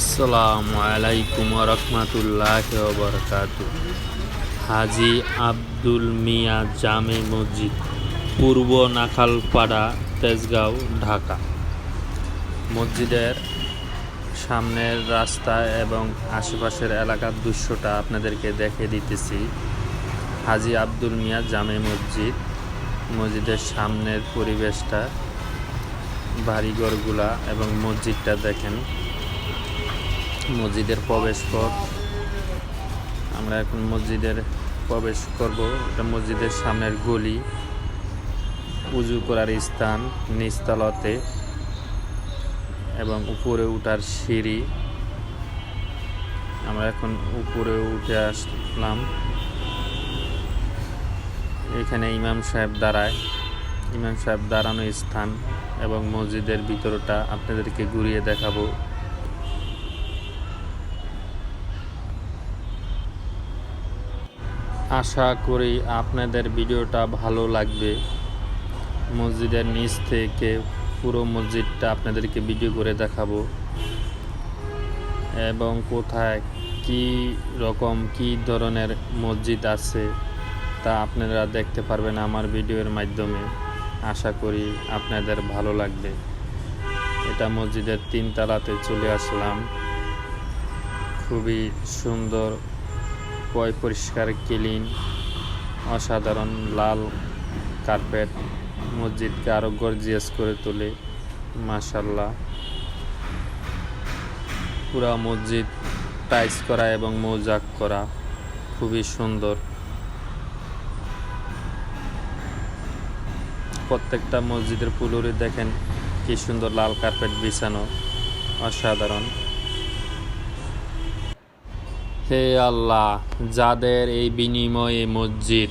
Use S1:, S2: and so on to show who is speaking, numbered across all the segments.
S1: আসসালামু আলাইকুম রহমতুল্লাহ বরকাত হাজি আব্দুল মিয়া জামে মসজিদ, পূর্ব নাখালপাড়া, তেজগাঁও, ঢাকা। মসজিদের সামনের রাস্তা এবং আশেপাশের এলাকার দৃশ্যটা আপনাদেরকে দেখে দিতেছি। হাজি আব্দুল মিয়া জামে মসজিদ, মসজিদের সামনের পরিবেশটা, বাড়িঘরগুলা এবং মসজিদটা দেখেন। মসজিদের প্রবেশ পথ। আমরা এখন মসজিদের প্রবেশ করব। এটা মসজিদের সামনের গলি। উজু করার স্থান নিচতলাতে এবং উপরে উঠার সিঁড়ি। আমরা এখন উপরে উঠে আসলাম। এখানে ইমাম সাহেব দাঁড়ায়। ইমাম সাহেব দাঁড়ানো স্থান এবং মসজিদের ভিতরটা আপনাদেরকে ঘুরিয়ে দেখাবো। আশা করি আপনাদের ভিডিওটা ভালো লাগবে। মসজিদের নিচ থেকে পুরো মসজিদটা আপনাদেরকে ভিডিও করে দেখাবো। এবং কোথায় কি রকম, কি ধরনের মসজিদ আছে তা আপনারা দেখতে পারবেন আমার ভিডিওর মাধ্যমে। আশা করি আপনাদের ভালো লাগবে। এটা মসজিদের তিনতলাতে চলে আসলাম। খুবই সুন্দর পয় পরিষ্কার, ক্লিন, অসাধারণ লাল কার্পেট, মসজিদকে আরও গর্জিয়াস করে তোলে মাশাল্লাহ পুরা মসজিদ টাইস করা এবং মৌজাক করা, খুবই সুন্দর। প্রত্যেকটা মসজিদের পুলুরে দেখেন, কি সুন্দর লাল কার্পেট বিছানো, অসাধারণ। হে আল্লাহ, যাদের এই বিনিময়ে মসজিদ,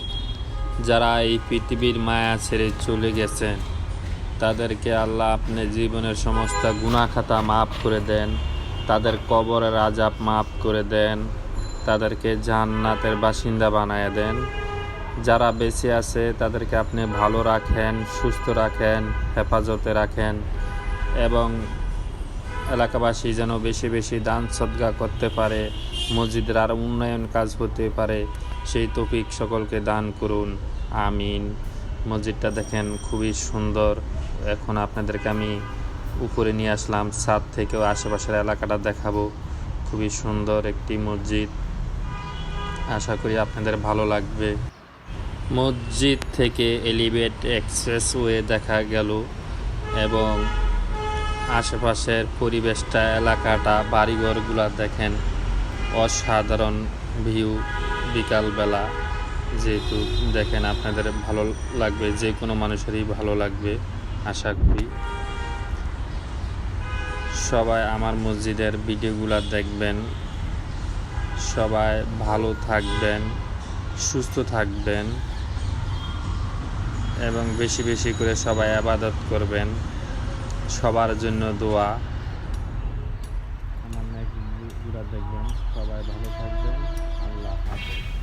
S1: যারা এই পৃথিবীর মায়া ছেড়ে চলে গেছেন তাদেরকে আল্লাহ আপনি জীবনের সমস্ত গুণাখাতা মাফ করে দেন, তাদের কবরের আজাব মাফ করে দেন, তাদেরকে জান্নাতের বাসিন্দা বানায় দেন। যারা বেঁচে আছে, তাদেরকে আপনি ভালো রাখেন, সুস্থ রাখেন, হেফাজতে রাখেন এবং এলাকাবাসী যেন বেশি বেশি দান সদ্গা করতে পারে। মসজিদের আরও উন্নয়ন কাজ হতে পারে, সেই তৌফিক সকলকে দান করুন। আমিন। মসজিদটা দেখেন খুবই সুন্দর। এখন আপনাদেরকে আমি উপরে নিয়ে আসলাম, ছাদ থেকেও আশেপাশের এলাকাটা দেখাবো। খুবই সুন্দর একটি মসজিদ। আশা করি আপনাদের ভালো লাগবে। মসজিদ থেকে এলিভেট এক্সপ্রেসওয়ে দেখা গেল এবং আশেপাশের পরিবেশটা, এলাকাটা, বাড়িঘরগুলো দেখেন। অসাধারণ ভিউ বিকালবেলা। যেহেতু দেখেন আপনাদের ভালো লাগবে, যে কোনো মানুষেরই ভালো লাগবে, আশা করি। সবাই আমার মসজিদের ভিডিওগুলো দেখবেন। সবাই ভালো থাকবেন, সুস্থ থাকবেন, এবং বেশি বেশি করে সবাই আবাদত করবেন। সবার জন্য দোয়া আমার নেক্সট দেখবেন। সবাই ভালো থাকবেন। আল্লাহ হাফেজ।